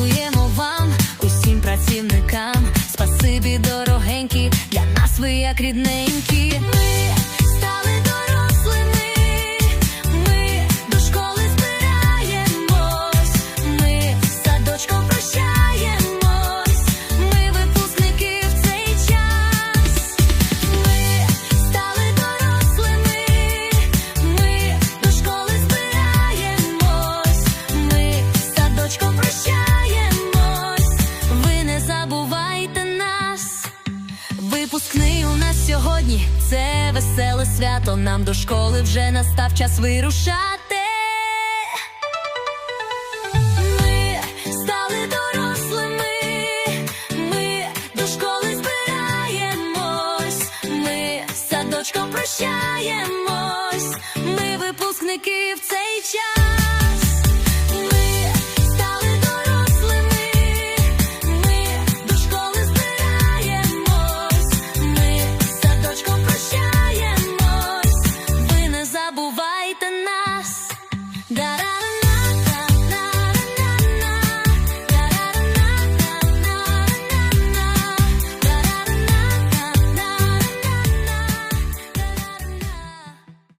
Дякуємо вам, усім працівникам. Спасибі, дорогенькі, для нас ви як рідненькі. Ми свято, нам до школи вже настав час вирушати. Ми стали дорослими, ми до школи збираємось, ми садочком прощаємось.